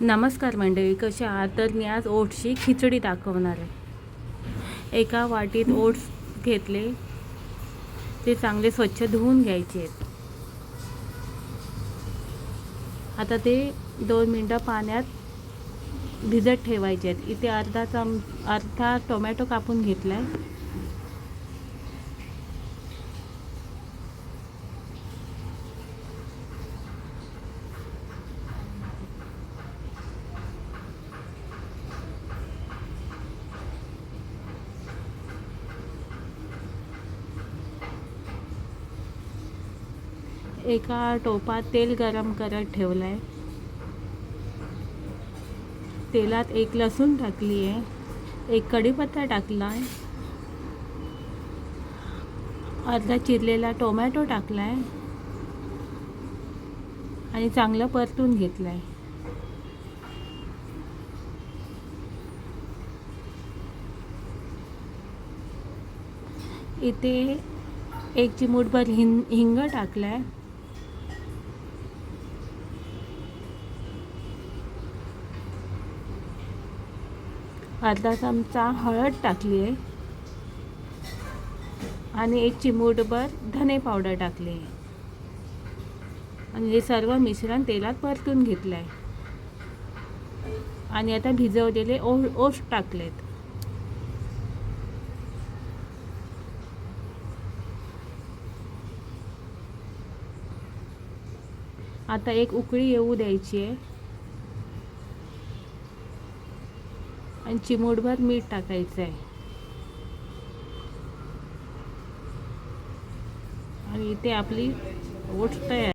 नमस्कार मंडळी कसे आहात? तर मी आज ओट्सची खिचडी दाखवणार आहे. एका वाटीत ओट्स घेतले ते चांगले स्वच्छ धुवून घ्यायचे आहेत. आता ते दोन मिनटं पाण्यात भिजत ठेवायचे आहेत. इथे अर्धा चम अर्धा टोमॅटो कापून घेतला आहे एका टोपात तेल गरम करत ठेवलं आहे तेलात एक लसूण टाकली आहे एक कढीपत्ता टाकला आहे अर्धा चिरलेला टोमॅटो टाकला आहे आणि चांगलं परतून घेतलं आहे इथे एक चिमूटभर हिंग हिंग टाकला आहे अर्धा चमचा हळद टाकली आहे. आणि एक चिमूटभर धने पावडर टाकली आहे. आणि हे सर्व मिश्रण तेलात परतून घेतलं आहे आणि आता भिजवलेले ओ ओस टाकलेत. आता एक उकळी येऊ द्यायची आहे. आणि चिमूटभर मीठ टाकायचं आहे. आणि इथे आपली ओट्स तयार